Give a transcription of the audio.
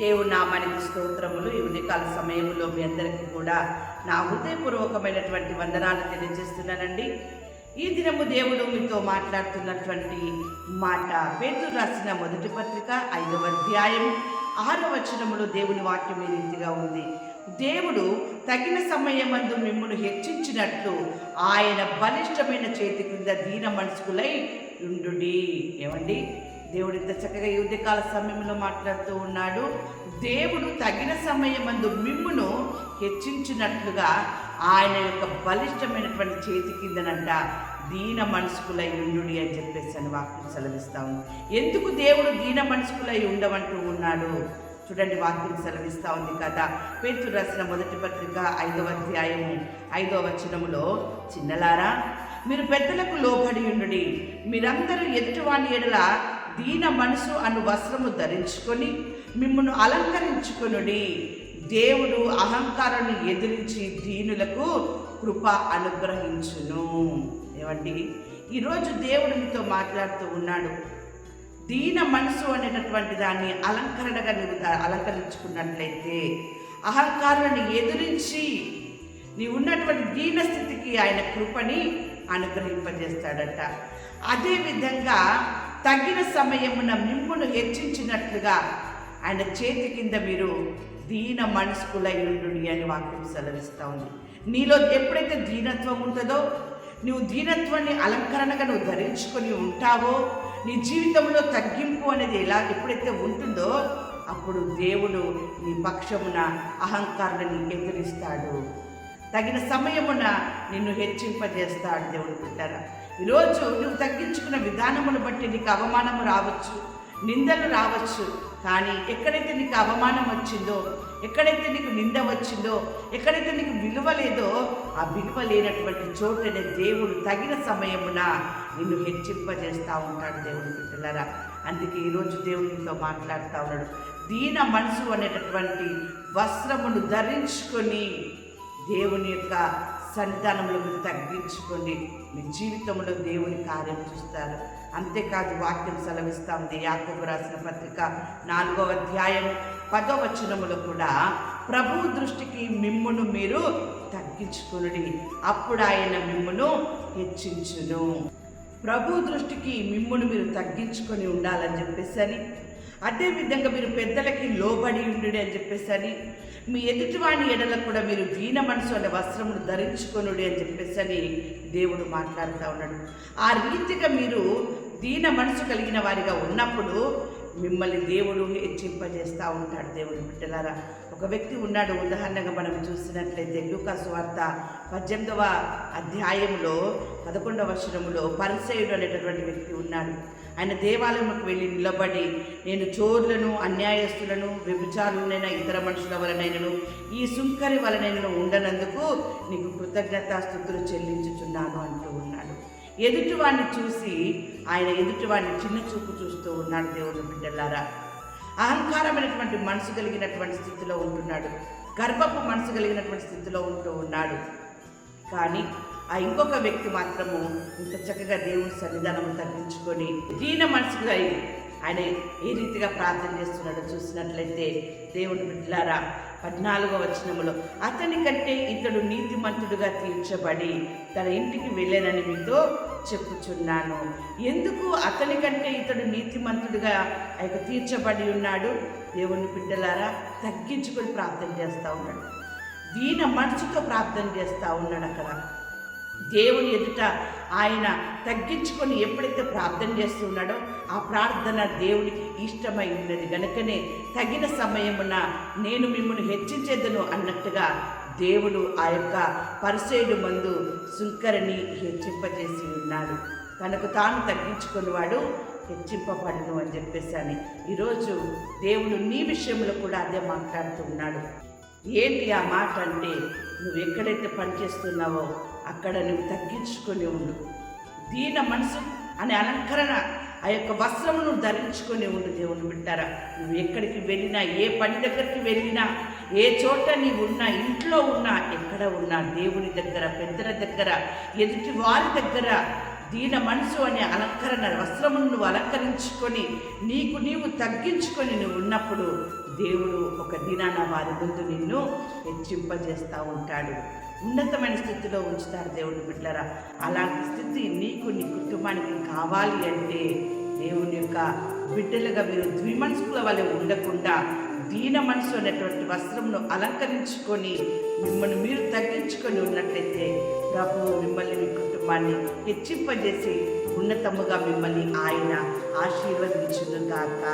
దేవుడు నామానికి స్తోత్రములు. ఈ ఉదయకాల సమయంలో మీ అందరికీ కూడా నా హృదయపూర్వకమైనటువంటి వందనాలు తెలియజేస్తున్నానండి. ఈ దినము దేవుడు మీతో మాట్లాడుతున్నటువంటి మాట పేరు రాసిన మొదటి పత్రిక ఐదవ అధ్యాయం ఆరవ వచనములు దేవుని వాక్యం ఈ రీతిగా ఉంది? దేవుడు తగిన సమయమందు మిమ్మల్ని హెచ్చించినట్లు ఆయన బలిష్టమైన చేతి క్రింద దీన మనసుకులై ఉండు ఏమండి? దేవుడు ఇంత చక్కగా యుద్ధకాల సమయంలో మాట్లాడుతూ ఉన్నాడు. దేవుడు తగిన సమయమందు మిమ్మును హెచ్చించినట్లుగా ఆయన యొక్క బలిష్టమైనటువంటి చేతి కిందనంట దీన మనసుకులై ఉండుడి అని చెప్పేసి అని వాక్యం సెలవిస్తాము ఎందుకు దేవుడు దీన మనసుకులై ఉండమంటూ ఉన్నాడు? చూడండి వాక్యం సెలవిస్తూ ఉంది కదా. పేతురు రాసిన మొదటి పత్రిక ఐదవ అధ్యాయము ఐదవ వచనములో చిన్నలారా మీరు పెద్దలకు లోబడి ఉండుడి. మీరందరూ ఎదుటివాని ఎడల దీన మనసు అను వస్త్రము ధరించుకొని మిమ్మల్ని అలంకరించుకొనుడి. దేవుడు అహంకారాన్ని ఎదిరించి దీనులకు కృప అనుగ్రహించును. ఏమండి? ఈరోజు దేవుడు మీతో మాట్లాడుతూ ఉన్నాడు. దీన మనసు అనేటటువంటి దాన్ని అలంకరణగా నువ్వు అలంకరించుకున్నట్లయితే అహంకారాన్ని ఎదిరించి నీ ఉన్నటువంటి దీన స్థితికి ఆయన కృపని అనుగ్రహింపజేస్తాడట. అదేవిధంగా తగిన సమయమున మిమ్మును హెచ్చించినట్లుగా ఆయన చేతి కింద మీరు దీన మనస్కులై ఉండుడి అని వాక్యం సెలవిస్తూ ఉంది. నీలో ఎప్పుడైతే దీనత్వం ఉంటుందో నువ్వు దీనత్వాన్ని అలంకరణగా నువ్వు ధరించుకొని ఉంటావో నీ జీవితంలో తగ్గింపు అనేది ఎలా ఎప్పుడైతే ఉంటుందో అప్పుడు దేవుడు నీ పక్షమున అహంకారాన్ని ఎదురిస్తాడు. తగిన సమయమున నిన్ను హెచ్చింపజేస్తాడు దేవుడు పెట్టారా ఈరోజు నువ్వు తగ్గించుకున్న విధానమును బట్టి నీకు అవమానము రావచ్చు నిందలు రావచ్చు కానీ ఎక్కడైతే నీకు అవమానం వచ్చిందో ఎక్కడైతే నీకు నింద వచ్చిందో ఎక్కడైతే నీకు విలువ లేదో ఆ విలువ లేనటువంటి చోటనే దేవుడు తగిన సమయమున నిన్ను హెచ్చింపజేస్తూ ఉంటాడు దేవుడు బిడ్డలరా. అందుకే ఈరోజు దేవునితో మాట్లాడుతూ ఉన్నాడు. దీన మనసు అనేటటువంటి వస్త్రమును ధరించుకొని దేవుని యొక్క సన్నిధానంలో మీరు తగ్గించుకోండి మీ జీవితంలో దేవుని కార్యం చూస్తారు. అంతేకాదు వాక్యం సెలవిస్తా ఉంది యాకోబు రాసిన పత్రిక నాలుగవ అధ్యాయం పదో వచనములో కూడా ప్రభు దృష్టికి మిమ్మును మీరు తగ్గించుకునుడి. అప్పుడు ఆయన మిమ్మును హెచ్చించును. ప్రభు దృష్టికి మిమ్మును మీరు తగ్గించుకొని ఉండాలని చెప్పేసి అని అదేవిధంగా మీరు పెద్దలకి లోబడి ఉండు అని చెప్పేసని మీ ఎదుటివాణి ఎడల కూడా మీరు వీణ మనసు అనే వస్త్రమును ధరించుకొనుడి అని చెప్పేసి అని దేవుడు మాట్లాడుతూ ఉన్నాడు. ఆ రీతిగా మీరు దీన మనసు కలిగిన వారిగా ఉన్నప్పుడు మిమ్మల్ని దేవుడు హెచ్చింపజేస్తూ ఉంటాడు దేవుడు బిడ్డలారా. ఒక వ్యక్తి ఉన్నాడు. ఉదాహరణగా మనం చూసినట్లయితే లూకాసు వార్త పద్దెనిమిదవ అధ్యాయంలో పదకొండవ వచనములో పరిసయుడు అనేటటువంటి వ్యక్తి ఉన్నాడు. ఆయన దేవాలయంకు వెళ్ళి నిలబడి నేను చోర్లను అన్యాయస్తులను వ్యభిచారులనైనా ఇతర మనుషుల వలనైనను ఈ సుంకరి వలనైనను ఉండనందుకు నీకు కృతజ్ఞతాస్థుతులు చెల్లించుచున్నాను అంటూ ఉన్నాడు. ఎదుటివాడిని చూసి ఆయన ఎదుటివాడిని చిన్న చూపు చూస్తూ ఉన్నాడు దేవుడు బిడ్డలారా. అహంకారమైనటువంటి మనసు కలిగినటువంటి స్థితిలో ఉంటున్నాడు. గర్భపు మనసు కలిగినటువంటి స్థితిలో ఉంటూ ఉన్నాడు. కానీ ఆ ఇంకొక వ్యక్తి మాత్రము ఇంత చక్కగా దేవుని సన్నిధానం తగ్గించుకొని దీన మనసుగా ఆయన ఏ రీతిగా ప్రార్థన చేస్తున్నాడో చూసినట్లయితే దేవుని బిడ్డలారా పద్నాలుగో వచనములో అతని కంటే ఇతడు నీతిమంతుడుగా తీర్చబడి తన ఇంటికి వెళ్ళానని మీతో చెప్పుచున్నాను. ఎందుకు అతని కంటే ఇతడు నీతిమంతుడుగా ఆయన తీర్చబడి ఉన్నాడు? దేవుని బిడ్డలారా తగ్గించుకొని ప్రార్థన చేస్తూ ఉన్నాడు. దీన మనసుతో ప్రార్థన చేస్తూ ఉన్నాడు అక్కడ. దేవుని ఎదుట ఆయన తగ్గించుకొని ఎప్పుడైతే ప్రార్థన చేస్తున్నాడో ఆ ప్రార్థన దేవునికి ఇష్టమై ఉన్నది. గనుకనే తగిన సమయమున నేను మిమ్మల్ని హెచ్చించేదను అన్నట్టుగా దేవుడు ఆ యొక్క పరిసేడు మందు సుంకరిని హెచ్చింపజేసి ఉన్నాడు. తనకు తాను తగ్గించుకున్నవాడు హెచ్చింపబడను అని చెప్పేసి అని. ఈరోజు దేవుడు నీ విషయంలో కూడా అదే మాట్లాడుతూ ఉన్నాడు. ఏంటి ఆ మాట అంటే నువ్వు ఎక్కడైతే పనిచేస్తున్నావో అక్కడ నువ్వు తగ్గించుకొని ఉండు. దీన మనసు అనే అలంకరణ ఆ యొక్క వస్త్రమును ధరించుకొని ఉండు దేవుని బిడ్డారా. నువ్వు ఎక్కడికి వెళ్ళినా ఏ పని దగ్గరికి వెళ్ళినా ఏ చోట నీవు ఉన్నా ఇంట్లో ఉన్నా ఎక్కడ ఉన్నా దేవుని దగ్గర పెద్దల దగ్గర ఎదుటి వారి దగ్గర దీన మనసు అనే అలంకరణ వస్త్రమును నువ్వు అలంకరించుకొని నీకు నీవు తగ్గించుకొని నువ్వు ఉన్నప్పుడు దేవుడు ఒక దినాన వారి ముందు నిన్ను హెచ్చింపజేస్తూ ఉంటాడు. ఉన్నతమైన స్థితిలో ఉంచుతారు దేవుడు బిడ్డరా. అలాంటి స్థితి నీకు నీ కుటుంబానికి కావాలి అంటే దేవుని యొక్క బిడ్డలుగా మీరు ద్విమనస్కుల వలె ఉండకుండా దీన మనసు అనేటువంటి వస్త్రంను అలంకరించుకొని మిమ్మల్ని మీరు తగ్గించుకొని ఉన్నట్లయితే ప్రభు మిమ్మల్ని మీ కుటుంబాన్ని హెచ్చింపజేసి ఉన్నతముగా మిమ్మల్ని ఆయన ఆశీర్వదించును కాక